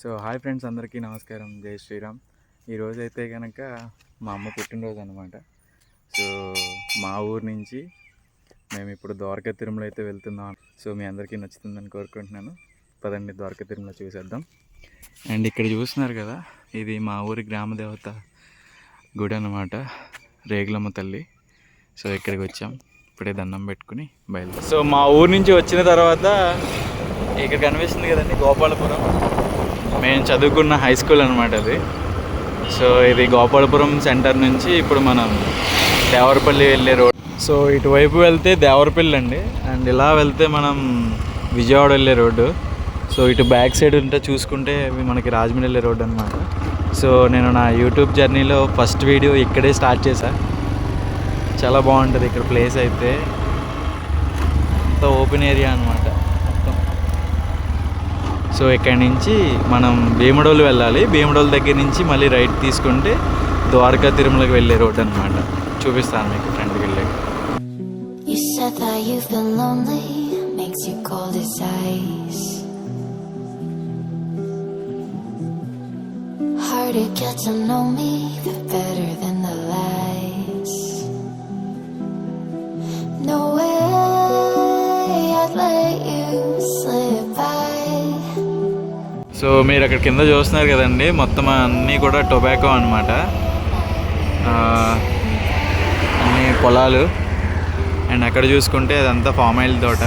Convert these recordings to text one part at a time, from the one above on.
So hi friends అందరికీ నమస్కారం. జై శ్రీరామ్. ఈరోజు అయితే కనుక మా అమ్మ పుట్టినరోజు అనమాట సో మా ఊరు నుంచి మేము ఇప్పుడు ద్వారకా తిరుమల అయితే వెళ్తున్నాం. సో మీ అందరికీ నచ్చుతుందని కోరుకుంటున్నాను. పదండి ద్వారకా తిరుమల చూసేద్దాం. అండ్ ఇక్కడ చూస్తున్నారు కదా ఇది మా ఊరి గ్రామ దేవత గుడి అనమాట రేగులమ్మ తల్లి. సో ఇక్కడికి వచ్చాం. ఇప్పుడే దండం పెట్టుకుని బయలుదేరి. సో మా ఊరు నుంచి వచ్చిన తర్వాత ఇక్కడ కనిపిస్తుంది కదండి గోపాలపురం. మేము చదువుకున్న హై స్కూల్ అనమాట అది. సో ఇది గోపాలపురం సెంటర్ నుంచి ఇప్పుడు మనం దేవరపల్లి వెళ్ళే రోడ్ సో ఇటువైపు వెళ్తే దేవరపల్లి అండి. అండ్ ఇలా వెళ్తే మనం విజయవాడ వెళ్ళే రోడ్డు సో ఇటు బ్యాక్ సైడ్ ఉంటే చూసుకుంటే మనకి రాజమండ్రి వెళ్ళే రోడ్డు అనమాట సో నేను నా యూట్యూబ్ జర్నీలో ఫస్ట్ వీడియో ఇక్కడే స్టార్ట్ చేశా. చాలా బాగుంటుంది ఇక్కడ ప్లేస్ అయితే. ఓపెన్ ఏరియా అనమాట సో ఇక్కడి నుంచి మనం భీమడోలు వెళ్ళాలి భీమడోలు దగ్గర నుంచి మళ్ళీ రైట్ తీసుకుంటే ద్వారకా తిరుమలకి వెళ్ళే రోడ్ అనమాట చూపిస్తాను మీకు ఫ్రెండ్కి వెళ్ళే To get to know me, the better than the lies. No way I'd let you slip out. So మీరు అక్కడ కింద చూస్తున్నారు కదండి మొత్తం అన్నీ కూడా టొబాకో అనమాట అన్ని పొలాలు. అండ్ అక్కడ చూసుకుంటే అదంతా ఫామ్ ఆయిల్ తోట.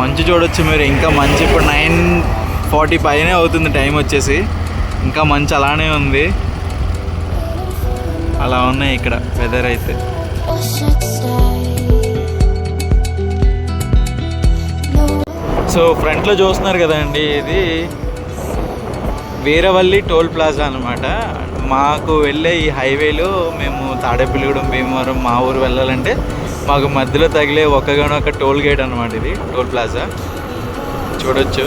మంచు చూడొచ్చు మీరు ఇంకా మంచి ఇప్పుడు నైన్ ఫార్టీ పైనే అవుతుంది టైం వచ్చేసి. ఇంకా మంచి అలానే ఉంది. అలా ఉన్నాయి ఇక్కడ వెదర్ అయితే. సో ఫ్రంట్లో చూస్తున్నారు కదండి ఇది. వీరవల్లి టోల్ ప్లాజా అనమాట మాకు వెళ్ళే ఈ హైవేలో మేము తాడేపల్లిగూడెం భీమవరం మా ఊరు వెళ్ళాలంటే మాకు మధ్యలో తగిలే ఒక్కగానొక్క టోల్ గేట్ అనమాట ఇది టోల్ ప్లాజా. చూడొచ్చు.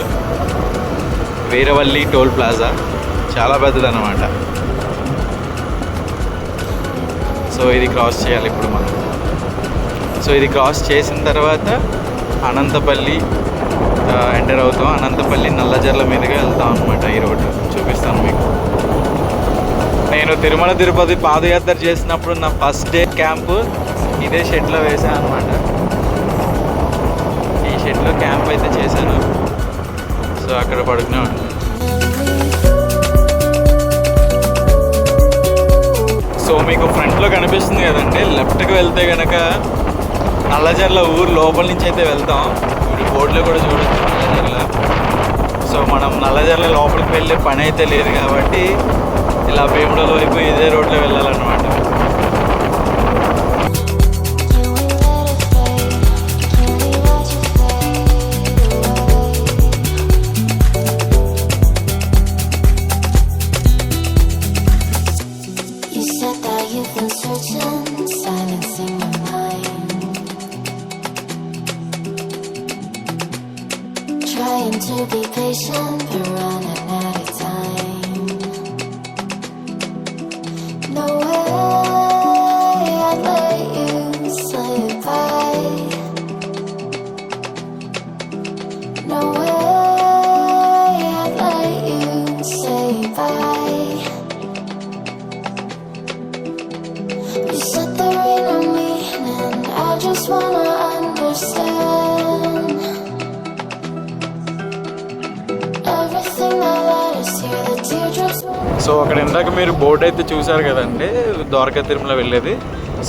Veeravalli toll plaza. చాలా పెద్దది అనమాట సో ఇది క్రాస్ చేయాలి ఇప్పుడు మనం. సో ఇది క్రాస్ చేసిన తర్వాత అనంతపల్లి ఎంటర్ అవుతాం. అనంతపల్లి నల్లజర్ల మీదుగా వెళ్తాం అనమాట ఈ రోడ్డు. చూపిస్తాను మీకు. నేను తిరుమల తిరుపతి పాదయాత్ర చేసినప్పుడు నా ఫస్ట్ డే క్యాంపు ఇదే షెడ్లో వేసాను అనమాట ఈ షెడ్లో క్యాంప్ అయితే చేశాను. సో అక్కడ పడుకున్నాం సో మీకు ఫ్రంట్లో కనిపిస్తుంది కదండి. లెఫ్ట్కి వెళ్తే కనుక నల్లజర్ల ఊరు లోపల నుంచి అయితే వెళ్తాం. బోర్డులో కూడా చూడొచ్చు నల్లజర్ల సో మనం నల్లజర్ల లోపలికి వెళ్ళే పని అయితే లేదు కాబట్టి ఇలా భీముడల వైపు ఇదే రోడ్లో వెళ్ళాలన్నమాట. Can we searching. Patient, Tirumala వెళ్ళేది.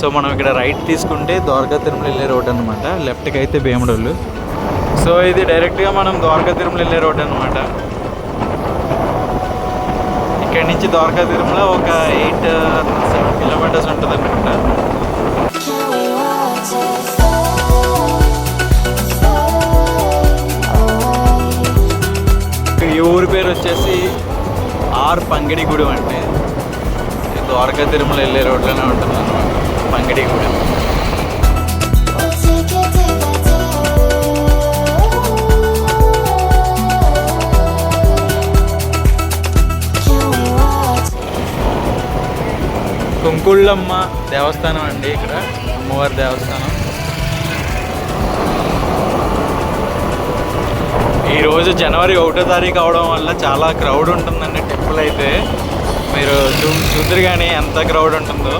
సో మనం ఇక్కడ రైట్ తీసుకుంటే ద్వారకా తిరుమల వెళ్ళే రోడ్ అనమాట లెఫ్ట్కి అయితే భీమడోళ్ళు సో ఇది డైరెక్ట్గా మనం ద్వారకా తిరుమల వెళ్ళే రోడ్ అనమాట ఇక్కడ నుంచి ద్వారకా తిరుమల ఒక ఎయిట్ సెవెన్ కిలోమీటర్స్ ఉంటుంది అనుకుంటా ఈ ఊరి పేరు వచ్చేసి ఆర్ పంగిడిగూడెం అంటే ద్వారకా తిరుమల వెళ్ళే రోడ్లోనే ఉంటుంది అనమాట పంగిడిగూడెం కూడా. కుంకుళ్ళమ్మ దేవస్థానం అండి ఇక్కడ. అమ్మవారి దేవస్థానం. ఈరోజు జనవరి ఒకటో తారీఖు అవడం వల్ల చాలా క్రౌడ్ ఉంటుందండి టెంపుల్ అయితే. మీరు చూ చూద్దరు కానీ ఎంత క్రౌడ్ ఉంటుందో.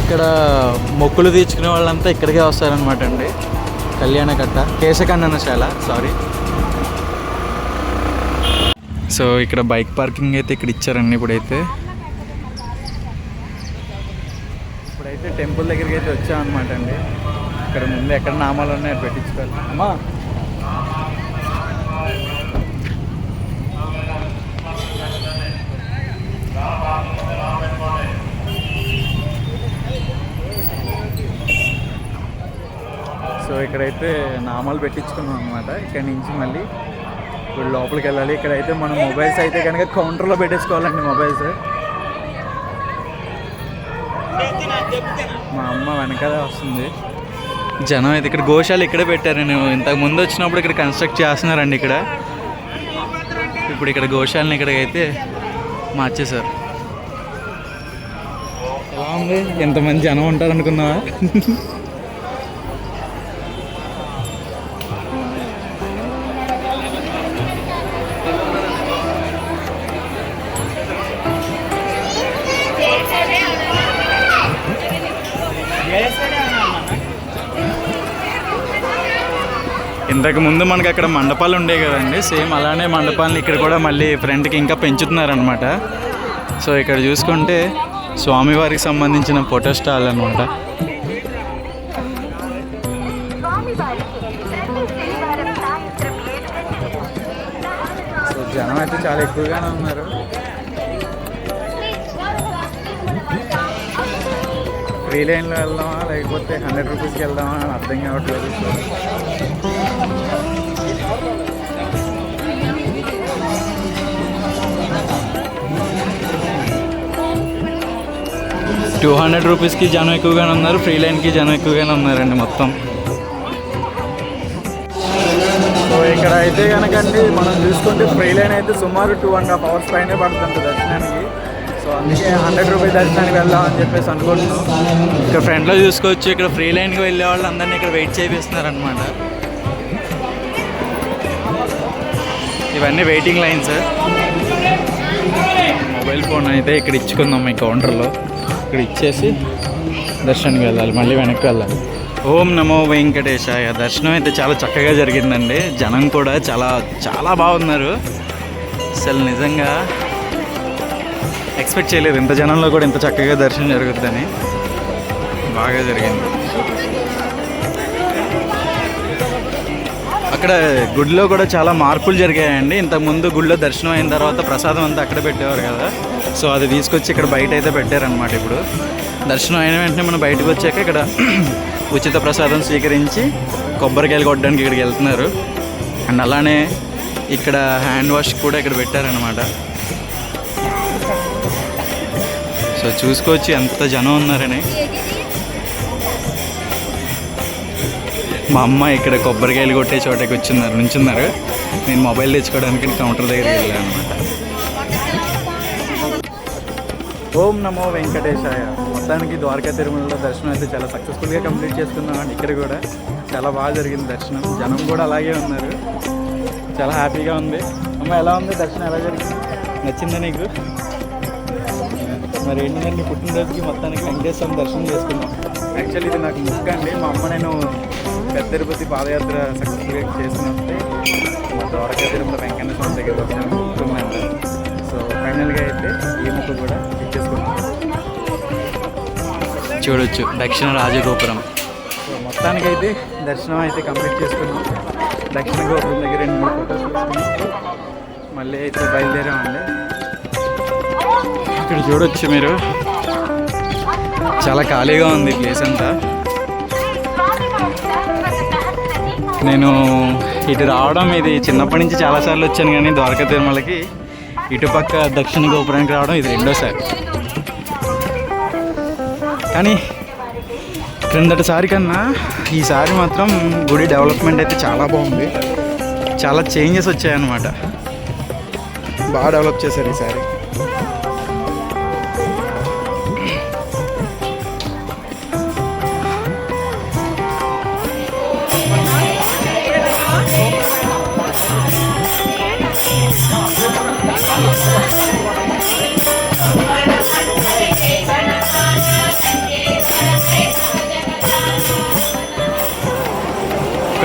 ఇక్కడ మొక్కులు తీర్చుకునే వాళ్ళంతా ఇక్కడికే వస్తారనమాట అండి. కళ్యాణ కట్ట కేశకన్నశాల సారీ సో ఇక్కడ బైక్ పార్కింగ్ అయితే ఇక్కడ ఇచ్చారండి ఇప్పుడైతే. ఇప్పుడైతే టెంపుల్ దగ్గరికి అయితే వచ్చామన్నమాట అండి. ఇక్కడ ముందు ఎక్కడ నామాలు ఉన్నాయో పెట్టించుకోవాలి. అమ్మా! సో ఇక్కడైతే నామాలు పెట్టించుకున్నాం అనమాట ఇక్కడ నుంచి మళ్ళీ ఇప్పుడు లోపలికి వెళ్ళాలి ఇక్కడైతే మనం మొబైల్స్ అయితే కనుక కౌంటర్లో పెట్టేసుకోవాలండి మొబైల్స్. మా అమ్మ వెనకాల వస్తుంది. జనం అయితే ఇక్కడ గోశాల ఇక్కడే పెట్టారు నేను ఇంతకు ముందు వచ్చినప్పుడు ఇక్కడ కన్స్ట్రక్ట్ చేస్తున్నారండి ఇక్కడ. ఇప్పుడు ఇక్కడ గోశాలని ఇక్కడికైతే మార్చేశారు. ఎలా ఉంది ఎంతమంది జనం ఉంటారనుకున్నావా? ఇంతకుముందు ఇంతకు ముందు మనకి అక్కడ మండపాలు ఉండేవి కదండి. సేమ్ అలానే మండపాలను ఇక్కడ కూడా మళ్ళీ ఫ్రంట్కి ఇంకా పెంచుతున్నారనమాట సో ఇక్కడ చూసుకుంటే స్వామివారికి సంబంధించిన ఫోటో స్టాల్ అనమాట సో జనం అయితే చాలా ఎక్కువగానే ఉన్నారు. ఫ్రీ లైన్లో వెళ్దామా లేకపోతే హండ్రెడ్ రూపీస్కి వెళ్దామా అని అర్థం కావట్లేదు. టూ హండ్రెడ్ రూపీస్కి జనం ఎక్కువగానే ఉన్నారు ఫ్రీ లైన్కి జనం ఎక్కువగానే ఉన్నారండి మొత్తం. సో ఇక్కడ అయితే కనుకండి మనం చూసుకుంటే ఫ్రీ లైన్ అయితే సుమారు టూ అండ్ హాఫ్ అవర్స్ పైనే పడుతుంది దర్శనానికి. సో అందుకే హండ్రెడ్ రూపీస్ దర్శనానికి వెళ్దాం అని చెప్పేసి అనుకుంటున్నాం. ఇక్కడ ఫ్రంట్లో చూసుకోవచ్చు ఇక్కడ ఫ్రీ లైన్కి వెళ్ళే వాళ్ళు అందరినీ ఇక్కడ వెయిట్ చేపిస్తున్నారు అనమాట ఇవన్నీ వెయిటింగ్ లైన్స్. మొబైల్ ఫోన్ అయితే ఇక్కడ ఇచ్చుకుందాం మీ కౌంటర్లో. ఇక్కడ ఇచ్చేసి దర్శనానికి వెళ్ళాలి మళ్ళీ వెనక్కి వెళ్ళాలి. ఓం నమో వెంకటేశాయ. దర్శనం అయితే చాలా చక్కగా జరిగిందండి. జనం కూడా చాలా చాలా బాగున్నారు. అసలు నిజంగా ఎక్స్పెక్ట్ చేయలేదు. ఇంత జనంలో కూడా ఇంత చక్కగా దర్శనం జరుగుద్దని. బాగా జరిగింది. అక్కడ గుడిలో కూడా చాలా మార్పులు జరిగాయండి. ఇంతకుముందు గుడిలో దర్శనం అయిన తర్వాత ప్రసాదం అంతా అక్కడ పెట్టేవారు కదా. సో అది తీసుకొచ్చి ఇక్కడ బయట అయితే పెట్టారనమాట ఇప్పుడు. దర్శనం అయిన వెంటనే మనం బయటకు వచ్చాక ఇక్కడ ఉచిత ప్రసాదం స్వీకరించి కొబ్బరికాయలు కొట్టడానికి ఇక్కడికి వెళ్తున్నారు. అండ్ అలానే ఇక్కడ హ్యాండ్ వాష్ కూడా ఇక్కడ పెట్టారనమాట సో చూసుకోవచ్చు ఎంత జనం ఉన్నారని. మా అమ్మ ఇక్కడ కొబ్బరికాయలు కొట్టే చోటకి వచ్చిన్నారు నుంచున్నారు. నేను మొబైల్ తెచ్చుకోవడానికి కౌంటర్ దగ్గరికి వెళ్ళాను అనమాట ఓం నమో వెంకటేశాయ. మొత్తానికి ద్వారకా తిరుమలలో దర్శనం అయితే చాలా సక్సెస్ఫుల్గా కంప్లీట్ చేసుకున్నాం. అండి ఇక్కడ కూడా చాలా బాగా జరిగింది దర్శనం. జనం కూడా అలాగే ఉన్నారు. చాలా హ్యాపీగా ఉంది. అమ్మ ఎలా ఉంది దర్శనం? ఎలా జరిగింది? నచ్చిందా నీకు? మరి ఏంటంటే పుట్టినరోజుకి మొత్తానికి వెంకటేశ్వరం దర్శనం చేసుకున్నాం. యాక్చువల్లీ ఇది నాకు ముక్క అండి. మా అమ్మ నేను పెద్ద తిరుపతి పాదయాత్ర సక్సెస్ఫుల్గా చేసినప్పుడు మా ద్వారకా తిరుమల వెంకటేశ్వరం దగ్గర వచ్చాను ఫైనల్గా అయితే ఈ ముక్క కూడా ఇచ్చేసుకున్నాం చూడొచ్చు. దక్షిణ రాజగోపురం. మొత్తానికైతే దర్శనం అయితే కంప్లీట్ చేసుకున్నాం. దక్షిణ గోపురం దగ్గర రెండు మూడు ఫోటోస్ మళ్ళీ అయితే బయలుదేరామండి. ఇక్కడ చూడొచ్చు మీరు. చాలా ఖాళీగా ఉంది ప్లేస్ అంతా. నేను ఇటు రావడం ఇది చిన్నప్పటి నుంచి చాలాసార్లు వచ్చాను కానీ ద్వారకా తిరుమలకి ఇటుపక్క దక్షిణ గోపురానికి రావడం ఇది రెండోసారి. కానీ క్రిందటిసారి కన్నా ఈసారి మాత్రం గుడి డెవలప్మెంట్ అయితే చాలా బాగుంది. చాలా చేంజెస్ వచ్చాయన్నమాట. బాగా డెవలప్ చేశారు ఈసారి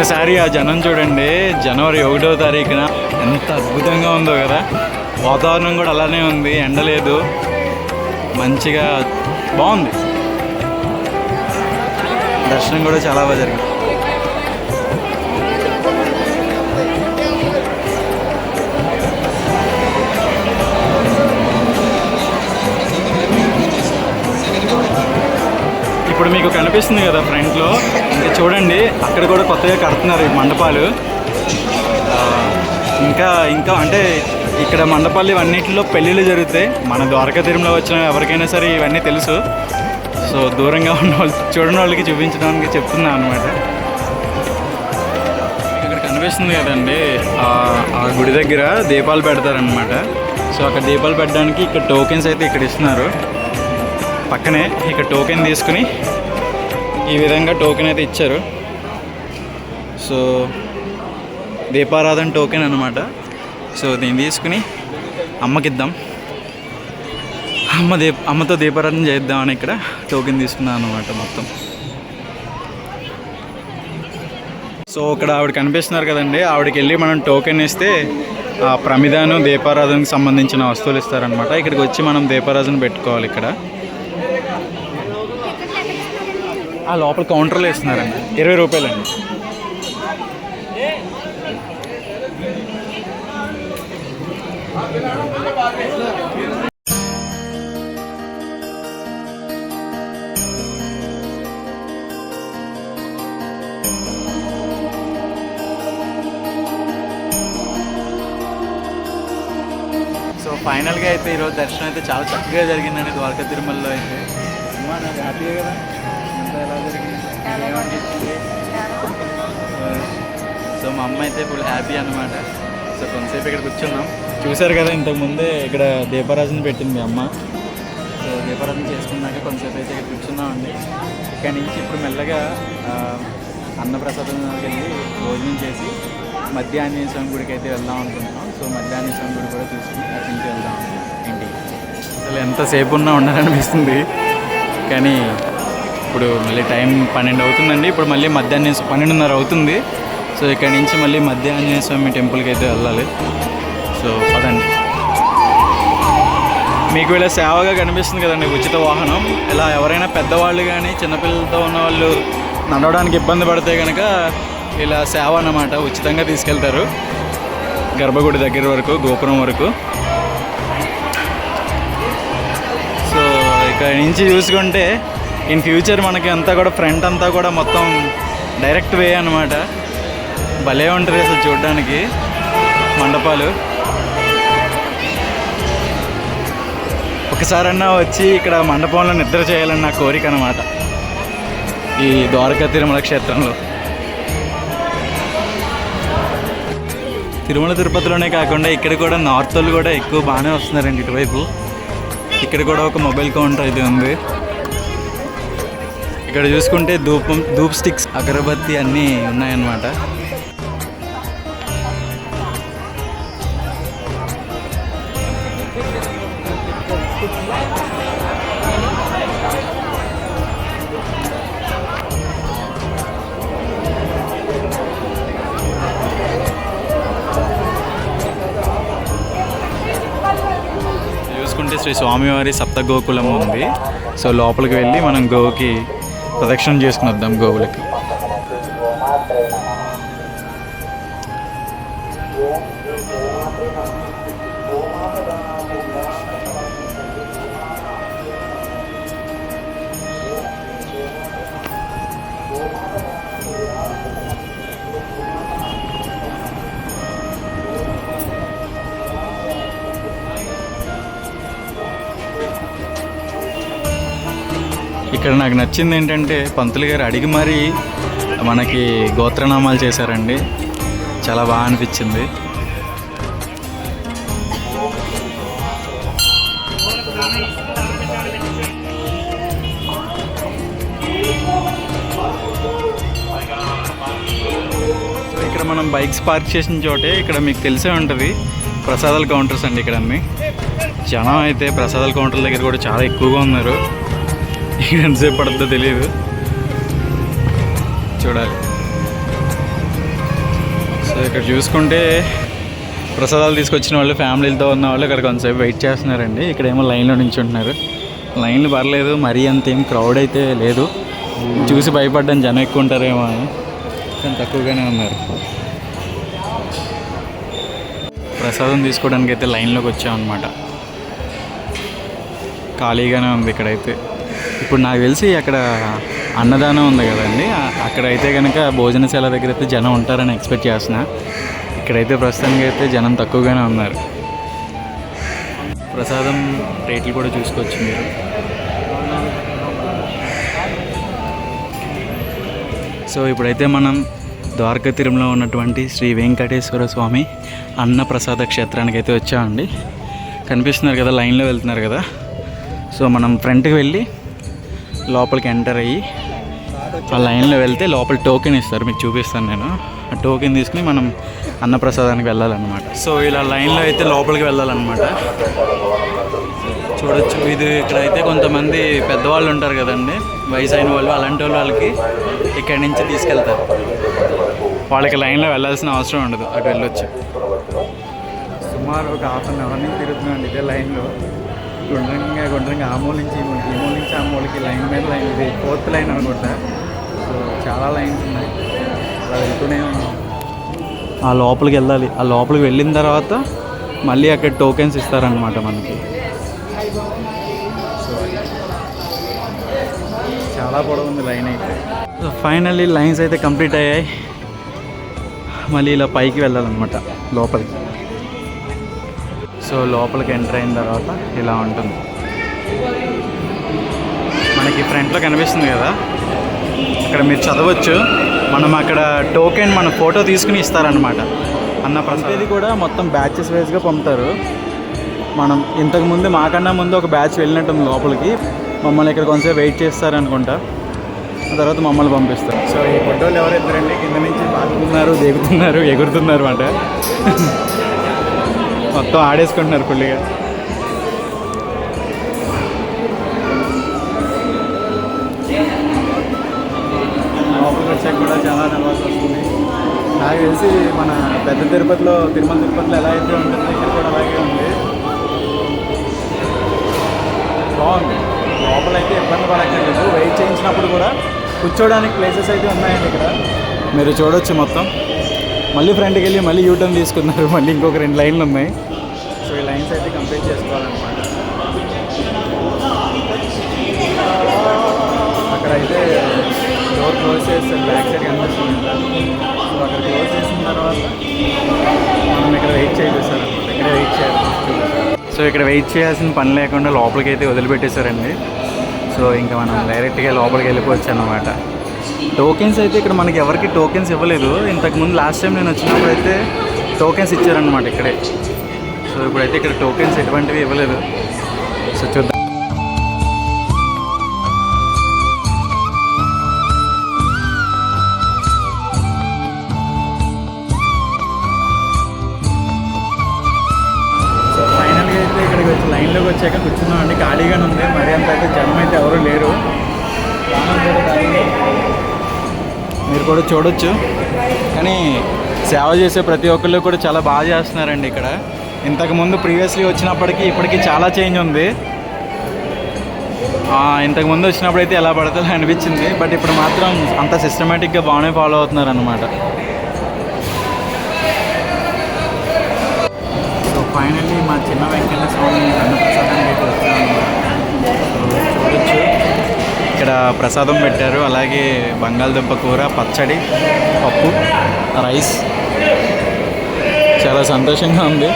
ఒకసారి ఆ జనం చూడండి. జనవరి ఒకటో తారీఖున ఎంత అద్భుతంగా ఉందో కదా. వాతావరణం కూడా అలానే ఉంది. ఎండ లేదు. మంచిగా బాగుంది. దర్శనం కూడా చాలా బాగా జరిగింది. కనిపిస్తుంది కదా ఫ్రంట్లో ఇంకా చూడండి అక్కడ కూడా కొత్తగా కడుతున్నారు ఈ మండపాలు. ఇంకా ఇంకా అంటే ఇక్కడ మండపాలు ఇవన్నిటిలో పెళ్ళిళ్ళు జరుగుతాయి. మన ద్వారకా తిరుమల వచ్చిన ఎవరికైనా సరే ఇవన్నీ తెలుసు. సో దూరంగా ఉన్న వాళ్ళు చూడని వాళ్ళకి చూపించడానికి చెప్తున్నా అనమాట ఇక్కడ కనిపిస్తుంది కదండి ఆ- ఆ గుడి దగ్గర దీపాలు పెడతారనమాట సో అక్కడ దీపాలు పెట్టడానికి ఇక్కడ టోకెన్స్ అయితే ఇక్కడ ఇస్తున్నారు. పక్కనే ఇక్కడ టోకెన్ తీసుకుని ఈ విధంగా టోకెన్ అయితే ఇచ్చారు. సో దీపారాధన టోకెన్ అనమాట సో దీన్ని తీసుకుని అమ్మకిద్దాం. అమ్మ దీప అమ్మతో దీపారాధన చేద్దామని ఇక్కడ టోకెన్ తీసుకున్నాను అనమాట మొత్తం. సో ఇక్కడ ఆవిడ కనిపిస్తున్నారు కదండి. ఆవిడకి వెళ్ళి మనం టోకెన్ ఇస్తే ప్రమిదాను దీపారాధనకు సంబంధించిన వస్తువులు ఇస్తారనమాట ఇక్కడికి వచ్చి మనం దీపారాధన పెట్టుకోవాలి ఇక్కడ. ఆ లోపల కౌంటర్లో ఇస్తున్నారండి ఇరవై రూపాయలండి. సో ఫైనల్గా అయితే ఈరోజు దర్శనం అయితే చాలా చక్కగా జరిగిందండి ద్వారకా తిరుమలలో అయితే. నాకు హ్యాపీగా కదా? ఎలా జరిగింది? సో మా అమ్మ అయితే ఫుల్ హ్యాపీ అనమాట సో కొంతసేపు ఇక్కడ కూర్చున్నాం. చూశారు కదా ఇంతకు ముందే ఇక్కడ దీపారాజన పెట్టింది మీ అమ్మ. సో దీపారాధన చేసుకున్నాక కొంతసేపు అయితే ఇక్కడ కూర్చున్నామండి. ఇక్కడ నుంచి ఇప్పుడు మెల్లగా అన్నప్రసాదం వెళ్ళి భోజనం చేసి మధ్య ఆంజనేయ స్వామి గుడికి అయితే వెళ్దాం అనుకుంటున్నాం. సో మధ్య ఆంజనేయ స్వామి గుడి కూడా చూసుకుని అటు నుంచి వెళ్దాం. ఇంటికి అసలు ఎంతసేపు ఉన్నా ఉండాలనిపిస్తుంది. కానీ ఇప్పుడు మళ్ళీ టైం పన్నెండు అవుతుందండి. ఇప్పుడు మళ్ళీ మధ్యాహ్నం పన్నెండున్నర అవుతుంది. సో ఇక్కడ నుంచి మళ్ళీ మధ్య స్వామి టెంపుల్కి అయితే వెళ్ళాలి. సో పదండి. మీకు ఇలా సేవగా కనిపిస్తుంది కదండి ఉచిత వాహనం. ఇలా ఎవరైనా పెద్దవాళ్ళు కానీ చిన్నపిల్లలతో ఉన్న వాళ్ళు నడవడానికి ఇబ్బంది పడితే కనుక ఇలా సేవ అన్నమాట ఉచితంగా తీసుకెళ్తారు. గర్భగుడి దగ్గర వరకు గోపురం వరకు. ఇక్కడ నుంచి చూసుకుంటే ఇన్ ఫ్యూచర్ మనకి అంతా కూడా ఫ్రంట్ అంతా కూడా మొత్తం డైరెక్ట్ వే అనమాట భలే ఉంటుంది అసలు చూడడానికి మండపాలు. ఒకసారన్నా వచ్చి ఇక్కడ మండపంలో నిద్ర చేయాలని నా కోరిక అనమాట ఈ ద్వారకా తిరుమల క్షేత్రంలో. తిరుమల తిరుపతిలోనే కాకుండా ఇక్కడ కూడా నార్త్ వాళ్ళు కూడా ఎక్కువ బాగానే వస్తున్నారండి ఇటువైపు. ఇక్కడ కూడా ఒక మొబైల్ కౌంటర్ అయితే ఉంది. ఇక్కడ చూసుకుంటే ధూపం ధూప్ స్టిక్స్ అగరబత్తి అన్నీ ఉన్నాయన్నమాట. చూసుకుంటే శ్రీ స్వామివారి సప్త గోకులం ఉంది. సో లోపలికి వెళ్ళి మనం గోవుకి ప్రదక్షిణ చేసుకుని వద్దాం గోవులకి. ఇక్కడ నాకు నచ్చింది ఏంటంటే పంతులు గారు అడిగి మరీ మనకి గోత్రనామాలు చేశారండి. చాలా బాగా అనిపించింది. ఇక్కడ మనం బైక్స్ పార్క్ చేసిన చోటే ఇక్కడ మీకు తెలిసే ఉంటుంది. ప్రసాదాల కౌంటర్స్ అండి ఇక్కడ అన్ని జనం అయితే ప్రసాదాల కౌంటర్ల దగ్గర కూడా చాలా ఎక్కువగా ఉన్నారు. ఇక్కడ ఎంతసేపు పడుతుందో తెలియదు చూడాలి. సో ఇక్కడ చూసుకుంటే ప్రసాదాలు తీసుకొచ్చిన వాళ్ళు ఫ్యామిలీలతో ఉన్న వాళ్ళు ఇక్కడ కొంతసేపు వెయిట్ చేస్తున్నారండి. ఇక్కడ ఏమో లైన్లో నుంచి ఉంటున్నారు లైన్లు పర్లేదు మరీ అంత ఏం క్రౌడ్ అయితే లేదు. చూసి భయపడ్డాను జనం ఎక్కువ ఉంటారేమో అని. కానీ తక్కువగానే ఉన్నారు. ప్రసాదం తీసుకోవడానికి అయితే లైన్లోకి వచ్చామన్నమాట. ఖాళీగానే ఉంది ఇక్కడైతే. ఇప్పుడు నాకు తెలిసి అక్కడ అన్నదానం ఉంది కదండి. అక్కడైతే కనుక భోజనశాల దగ్గర అయితే జనం ఉంటారని ఎక్స్పెక్ట్ చేస్తున్నా. ఇక్కడైతే ప్రస్తుతానికి అయితే జనం తక్కువగానే ఉన్నారు. ప్రసాదం రేట్లు కూడా చూసుకోవచ్చు మీరు. సో ఇప్పుడైతే మనం ద్వారకా తిరుమలలో ఉన్నటువంటి శ్రీ వెంకటేశ్వర స్వామి అన్నప్రసాద క్షేత్రానికి అయితే వచ్చామండి. కనిపిస్తున్నారు కదా లైన్లో వెళ్తున్నారు కదా. సో మనం ఫ్రంట్కి వెళ్ళి లోపలికి ఎంటర్ అయ్యి ఆ లైన్లో వెళ్తే లోపల టోకెన్ ఇస్తారు మీకు చూపిస్తాను నేను. ఆ టోకెన్ తీసుకుని మనం అన్నప్రసాదానికి వెళ్ళాలన్నమాట. సో ఇలా లైన్లో అయితే లోపలికి వెళ్ళాలన్నమాట. చూడొచ్చు ఇది ఇక్కడ అయితే కొంతమంది పెద్దవాళ్ళు ఉంటారు కదండి. వయసు అయిన వాళ్ళు అలాంటి వాళ్ళు వాళ్ళకి ఇక్కడి నుంచి తీసుకెళ్తారు. వాళ్ళకి లైన్లో వెళ్ళాల్సిన అవసరం ఉండదు అటు వెళ్ళొచ్చు. సుమారు ఒక హాఫ్ అన్ అవర్ నుంచి తిరుగుతున్నాం ఇదే లైన్లో. గుండ్రంగా గుండ్రంగా ఆ మూల నుంచి ఈ మూలకి ఈ మూల నుంచి ఆ మూలకి లైన్ మీద లైన్ ఇది ఫోర్త్ లైన్ అనుకుంటా. సో చాలా లైన్స్ ఉన్నాయి. అలా వెళ్తూనే ఉన్నాం. ఆ లోపలికి వెళ్ళాలి. ఆ లోపలికి వెళ్ళిన తర్వాత మళ్ళీ అక్కడ టోకెన్స్ ఇస్తారనమాట మనకి. సో చాలా పొడవు ఉంది లైన్ అయితే. సో ఫైనల్లీ లైన్స్ అయితే కంప్లీట్ అయ్యాయి. మళ్ళీ ఇలా పైకి వెళ్ళాలన్నమాట లోపలికి. సో లోపలికి ఎంటర్ అయిన తర్వాత ఇలా ఉంటుంది. మనకి ఫ్రంట్లో కనిపిస్తుంది కదా? అక్కడ మీరు చదవచ్చు. మనం అక్కడ టోకెన్ మన ఫోటో తీసుకుని ఇస్తారనమాట అన్న ప్రతిదీ కూడా మొత్తం బ్యాచెస్ వైజ్గా పంపుతారు. మనం ఇంతకు ముందు మాకన్నా ముందు ఒక బ్యాచ్ వెళ్ళినట్టుంది లోపలికి. మమ్మల్ని ఇక్కడ కొంచెం వెయిట్ చేస్తారనుకుంటా ఆ తర్వాత మమ్మల్ని పంపిస్తారు. సో ఈ ఫోటోలు ఎవరిద్దరండి కింద నుంచి పాకుతున్నారు దిగుతున్నారు ఎగురుతున్నారు అన్నమాట మొత్తం ఆడేసుకుంటున్నారు ఫుల్గా కూడా చాలా తర్వాత వస్తుంది. నాకు తెలిసి మన పెద్ద తిరుపతిలో తిరుమల తిరుపతిలో ఎలా అయితే ఉంటుందో ఇక్కడ కూడా అలాగే ఉంది. బాగుంది. లోపల అయితే ఇబ్బంది పడక్కర్లేదు. వెయిట్ చేయించినప్పుడు కూడా కూర్చోడానికి ప్లేసెస్ అయితే ఉన్నాయండి ఇక్కడ. మీరు చూడొచ్చు మొత్తం. మళ్ళీ ఫ్రంట్కి వెళ్ళి మళ్ళీ యూటర్న్ తీసుకున్నారు. మళ్ళీ ఇంకొక రెండు లైన్లు ఉన్నాయి. సో ఈ లైన్స్ అయితే కంప్లీట్ చేసుకోవాలన్నమాట. అక్కడ అయితే డోర్ క్లోజ్ చేసి బ్యాక్ సైడ్ కనిపిస్తుంది సో అక్కడ క్లోజ్ చేసిన తర్వాత మనం ఇక్కడ వెయిట్ చేయాలి ఇక్కడ వెయిట్ చేయాలి. సో ఇక్కడ వెయిట్ చేయాల్సిన పని లేకుండా లోపలికి అయితే వదిలిపెట్టేశారండి. సో ఇంకా మనం డైరెక్ట్గా లోపలికి వెళ్ళిపోవచ్చు అన్నమాట. టోకెన్స్ అయితే ఇక్కడ మనకి ఎవరికి టోకెన్స్ ఇవ్వలేదు. ఇంతకుముందు లాస్ట్ టైం నేను వచ్చినప్పుడు అయితే టోకెన్స్ ఇచ్చారనమాట ఇక్కడే. సో ఇప్పుడైతే ఇక్కడ టోకెన్స్ ఎటువంటివి ఇవ్వలేదు. సో చూద్దాం. సో ఫైనల్గా అయితే వచ్చి లైన్లోకి వచ్చాక కూర్చున్నాం అండి ఖాళీగానే ఉంది. మరి అంత అయితే జనం అయితే ఎవరు లేరు. బాగానే ఖాళీగా. మీరు కూడా చూడొచ్చు. కానీ సేవ చేసే ప్రతి ఒక్కళ్ళు కూడా చాలా బాగా చేస్తున్నారండి ఇక్కడ. ఇంతకుముందు ప్రీవియస్లీ వచ్చినప్పటికీ ఇప్పటికీ చాలా చేంజ్ ఉంది. ఇంతకుముందు వచ్చినప్పుడు అయితే ఎలా పడతా అనిపించింది. బట్ ఇప్పుడు మాత్రం అంత సిస్టమేటిక్గా బాగానే ఫాలో అవుతున్నారు అనమాట సో ఫైనల్లీ మా చిన్న వెంకన్న స్వామి అన్నప్రసాదానికి అయితే వచ్చామన్నమాట సో చూడొచ్చు ఇక్కడ ప్రసాదం పెట్టారు. అలాగే బంగాళదుంప కూర పచ్చడి పప్పు రైస్. చాలా సంతోషంగా ఉంది.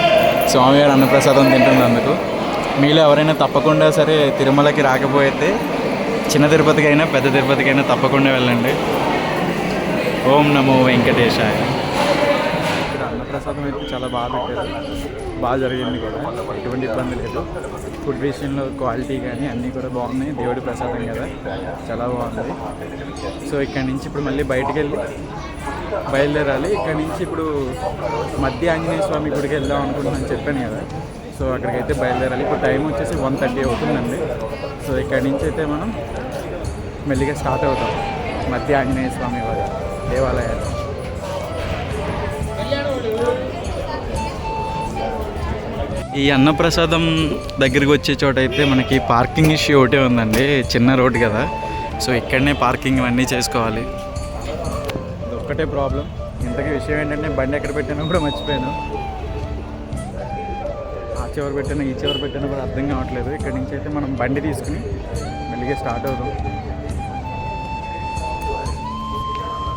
స్వామివారి అన్నప్రసాదం తింటున్నందుకు. మీలో ఎవరైనా తప్పకుండా సరే తిరుమలకి రాకపోతే చిన్న తిరుపతికైనా పెద్ద తిరుపతికి అయినా తప్పకుండా వెళ్ళండి. ఓం నమో వెంకటేశాయ. అన్నప్రసాదం అయితే చాలా బాగా పెట్టారు. బాగా జరిగింది కూడా. ఎటువంటి ఇబ్బంది లేదు. ఫుడ్ విషయంలో క్వాలిటీ కానీ అన్నీ కూడా బాగున్నాయి. దేవుడి ప్రసాదం కదా. చాలా బాగుంది. సో ఇక్కడ నుంచి ఇప్పుడు మళ్ళీ బయటికి వెళ్ళి బయలుదేరాలి. ఇక్కడ నుంచి ఇప్పుడు మధ్య ఆంజనేయ స్వామి గుడికి వెళ్దాం అనుకుంటున్నాను చెప్పాను కదా. సో అక్కడికైతే బయలుదేరాలి. ఇప్పుడు టైం వచ్చేసి వన్ థర్టీ అవుతుందండి. సో ఇక్కడ నుంచి అయితే మనం మెల్లిగా స్టార్ట్ అవుతాం. మధ్య ఆంజనేయ స్వామి వారి దేవాలయాలు. ఈ అన్నప్రసాదం దగ్గరికి వచ్చే చోట అయితే మనకి పార్కింగ్ ఇష్యూ ఒకటే ఉందండి. చిన్న రోడ్ కదా. సో ఇక్కడనే పార్కింగ్ అన్నీ చేసుకోవాలి. ఇది ఒక్కటే ప్రాబ్లం. ఇంతకీ విషయం ఏంటంటే బండి ఎక్కడ పెట్టానో కూడా మర్చిపోయాను. ఆ చివరి పెట్టాను ఈ చివరి పెట్టానో కూడా అర్థం కావట్లేదు. ఇక్కడ నుంచి అయితే మనం బండి తీసుకుని మెల్లిగా స్టార్ట్ అవుదాం.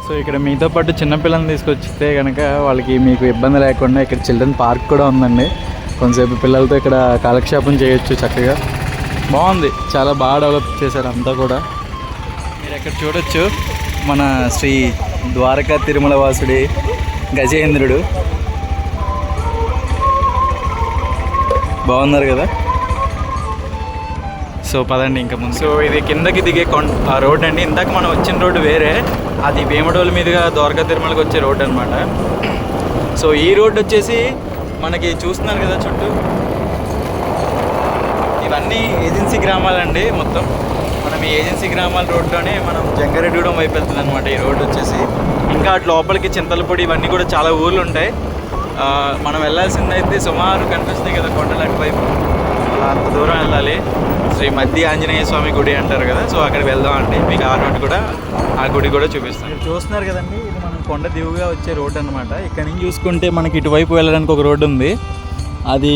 సో ఇక్కడ మీతో పాటు చిన్నపిల్లల్ని తీసుకొచ్చితే కనుక వాళ్ళకి మీకు ఇబ్బంది లేకుండా ఇక్కడ చిల్డ్రన్ పార్క్ కూడా ఉందండి. కొంతసేపు పిల్లలతో ఇక్కడ కాలక్షేపం చేయొచ్చు చక్కగా. బాగుంది. చాలా బాగా డెవలప్ చేశారు అంతా కూడా. మీరు ఇక్కడ చూడొచ్చు. మన శ్రీ ద్వారకా తిరుమల వాసుడి గజేంద్రుడు. బాగున్నారు కదా? సో పదండి ఇంకా ముందు సో ఇది కిందకి దిగే కొం ఆ రోడ్ అండి. ఇందాక మనం వచ్చిన రోడ్డు వేరే. అది భీమడోలు మీదుగా ద్వారకా తిరుమలకి వచ్చే రోడ్ అనమాట సో ఈ రోడ్డు వచ్చేసి మనకి చూస్తున్నారు కదా చుట్టూ. ఇవన్నీ ఏజెన్సీ గ్రామాలండి మొత్తం. మనం ఈ ఏజెన్సీ గ్రామాల రోడ్లోనే మనం జంగారెడ్డిగూడెం వైపు వెళ్తుంది అనమాట ఈ రోడ్ వచ్చేసి. ఇంకా అటు లోపలికి చింతలపొడి ఇవన్నీ కూడా చాలా ఊర్లు ఉంటాయి. మనం వెళ్ళాల్సింది అయితే సుమారు కనిపిస్తుంది కదా కొండలు అటువైపు అలా అంత దూరం వెళ్ళాలి. శ్రీ మధ్య ఆంజనేయ స్వామి గుడి అంటారు కదా సో అక్కడ వెళ్దాం అండి మీకు ఆ రోడ్డు కూడా ఆ గుడి కూడా చూపిస్తాను. చూస్తున్నారు కదండి కొండ దిగుగా వచ్చే రోడ్ అనమాట ఇక్కడ నుంచి చూసుకుంటే మనకి ఇటువైపు వెళ్ళడానికి ఒక రోడ్డు ఉంది. అది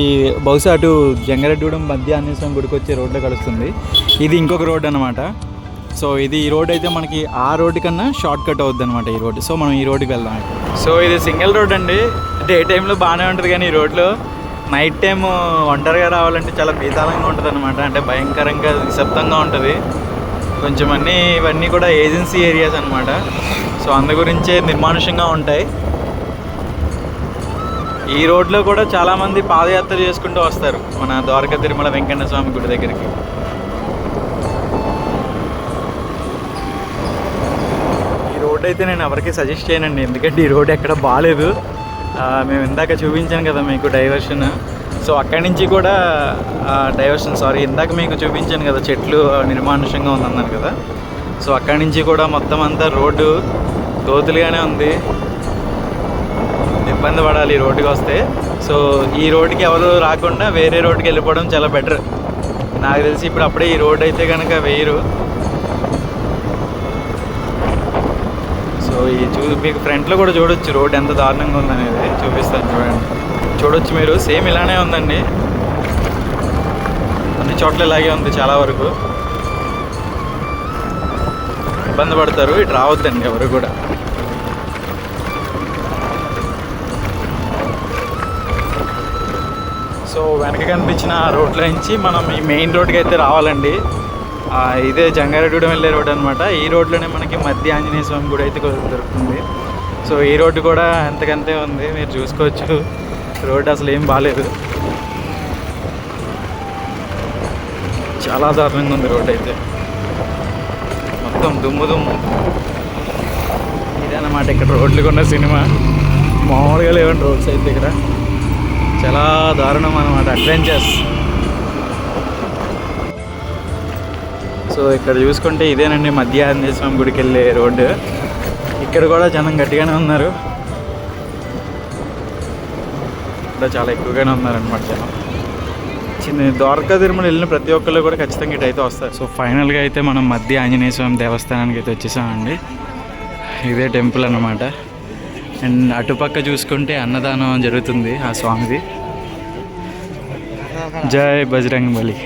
బహుశా అటు జంగారెడ్డిగూడెం మధ్య అన్నేశ్వరం గుడికి వచ్చే రోడ్లో కలుస్తుంది. ఇది ఇంకొక రోడ్ అనమాట సో ఇది ఈ రోడ్ అయితే మనకి ఆ రోడ్ కన్నా షార్ట్ కట్ అవుద్ది అనమాట ఈ రోడ్డు సో మనం ఈ రోడ్డుకి వెళ్దాం. సో ఇది సింగిల్ రోడ్ అండి. డే టైంలో బాగానే ఉంటుంది కానీ ఈ రోడ్లో నైట్ టైం ఒంటరిగా రావాలంటే చాలా బీతాళంగా ఉంటుంది అనమాట అంటే భయంకరంగా నిశ్శబ్దంగా ఉంటుంది. కొంచెం అన్నీ ఇవన్నీ కూడా ఏజెన్సీ ఏరియాస్ అనమాట సో అందు గురించే నిర్మానుషంగా ఉంటాయి. ఈ రోడ్లో కూడా చాలామంది పాదయాత్ర చేసుకుంటూ వస్తారు. మన ద్వారకా తిరుమల వెంకన్న స్వామి గుడి దగ్గరికి. ఈ రోడ్ అయితే నేను ఎవరికి సజెస్ట్ చేయనండి. ఎందుకంటే ఈ రోడ్ ఎక్కడ బాగాలేదు మేము ఇందాక చూపించాను కదా మీకు డైవర్షన్. సో అక్కడి నుంచి కూడా డైవర్షన్ సారీ ఇందాక మీకు చూపించాను కదా చెట్లు నిర్మానుషంగా ఉందన్నాను కదా. సో అక్కడి నుంచి కూడా మొత్తం అంతా రోడ్డు గోతులుగానే ఉంది. ఇబ్బంది పడాలి ఈ రోడ్డుకి వస్తే. సో ఈ రోడ్డుకి ఎవరు రాకుండా వేరే రోడ్డుకి వెళ్ళిపోవడం చాలా బెటర్. నాకు తెలిసి ఇప్పుడు అప్పుడే ఈ రోడ్ అయితే కనుక వేయరు. సో ఈ చూ మీకు ఫ్రంట్లో కూడా చూడొచ్చు రోడ్ ఎంత దారుణంగా ఉందనేది. చూపిస్తాను చూడండి. చూడొచ్చు మీరు. సేమ్ ఇలానే ఉందండి. అన్ని చోట్ల ఇలాగే ఉంది చాలా వరకు. ఇబ్బంది పడతారు ఇటు రావద్దండి ఎవరు కూడా. సో వెనక కనిపించిన రోడ్ల నుంచి మనం ఈ మెయిన్ రోడ్కి అయితే రావాలండి. ఇదే జంగారెడ్డిగూడెం వెళ్ళే రోడ్ అనమాట ఈ రోడ్లోనే మనకి మధ్య ఆంజనేయ స్వామి గుడి అయితే దొరుకుతుంది. సో ఈ రోడ్డు కూడా ఎంతకంతే ఉంది మీరు చూసుకోవచ్చు. రోడ్డు అసలు ఏం బాగాలేదు చాలా దారుణంగా ఉంది రోడ్ అయితే. మొత్తం దుమ్ము దుమ్ము. ఇదన్నమాట ఇక్కడ రోడ్లు కొన్న సినిమా. మామూలుగా లేవండి రోడ్స్ అయితే ఇక్కడ. చాలా దారుణం అనమాట అడ్వెంచర్స్. సో ఇక్కడ చూసుకుంటే ఇదేనండి మధ్య ఆంజనేయ స్వామి గుడికి వెళ్ళే రోడ్డు. ఇక్కడ కూడా జనం గట్టిగానే ఉన్నారు. ఇక్కడ చాలా ఎక్కువగానే ఉన్నారనమాట జనం. చిన్న ద్వారకా తిరుమల వెళ్ళిన ప్రతి ఒక్కళ్ళు కూడా ఖచ్చితంగా ఇటు అయితే వస్తారు. సో ఫైనల్గా అయితే మనం మధ్య ఆంజనేయ స్వామి దేవస్థానానికి అయితే వచ్చేసామండి. ఇదే టెంపుల్ అన్నమాట. అండ్ అటుపక్క చూసుకుంటే అన్నదానం జరుగుతుంది ఆ స్వామిది. జై బజరంగ్ బలి.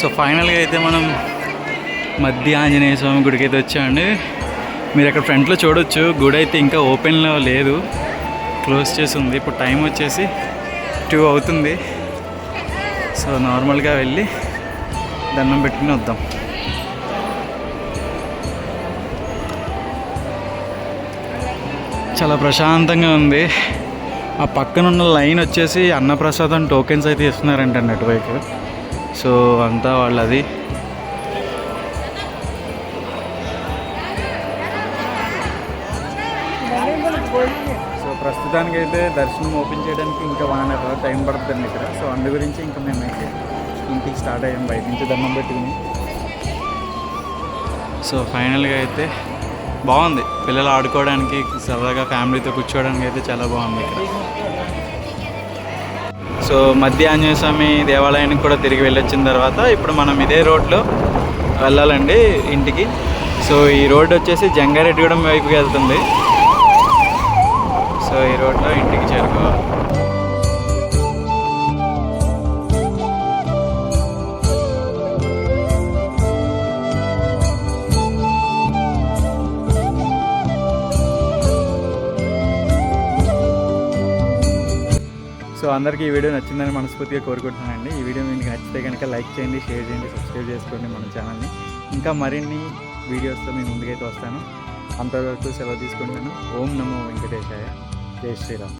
సో ఫైనల్గా అయితే మనం మధ్య ఆంజనేయ స్వామి గుడికి అయితే వచ్చామండి. మీరు అక్కడ ఫ్రంట్లో చూడొచ్చు. గుడి అయితే ఇంకా ఓపెన్లో లేదు. క్లోజ్ చేసి ఉంది. ఇప్పుడు టైం వచ్చేసి టూ అవుతుంది. సో నార్మల్గా వెళ్ళి దండం పెట్టుకుని వద్దాం. చాలా ప్రశాంతంగా ఉంది. ఆ పక్కన ఉన్న లైన్ వచ్చేసి అన్నప్రసాదం టోకెన్స్ అయితే ఇస్తున్నారంట నెట్వర్క్ సో అంతా వాళ్ళది. ప్రస్తుతానికి అయితే దర్శనం ఓపెన్ చేయడానికి ఇంకా వన్ అవర్ టైం పడుతుంది ఇక్కడ. సో అందు గురించి ఇంకా మేము అయితే ఇంటికి స్టార్ట్ అయ్యాం. బయట నుంచి దండం పెట్టుకుని. సో ఫైనల్గా అయితే బాగుంది. పిల్లలు ఆడుకోవడానికి సరదాగా ఫ్యామిలీతో కూర్చోవడానికి అయితే చాలా బాగుంది ఇక్కడ. సో మధ్య ఆంజనేయ స్వామి దేవాలయానికి కూడా తిరిగి వెళ్ళొచ్చిన తర్వాత ఇప్పుడు మనం ఇదే రోడ్లో వెళ్ళాలండి ఇంటికి. సో ఈ రోడ్ వచ్చేసి జంగారెడ్డిగూడెం వైపుకి వెళ్తుంది. ఈ రోడ్లో ఇంటికి చేరుకోవాలి. సో అందరికీ ఈ వీడియో నచ్చిందని మనస్ఫూర్తిగా కోరుకుంటున్నానండి. ఈ వీడియో మీకు నచ్చితే కనుక లైక్ చేయండి షేర్ చేయండి సబ్స్క్రైబ్ చేసుకోండి మన ఛానల్ని. ఇంకా మరిన్ని వీడియోస్తో మీ ముందుకైతే వస్తాను. అంతవరకు సెలవు తీసుకుంటాను ఓం నమో వెంకటేశాయ. జై శ్రీరామ్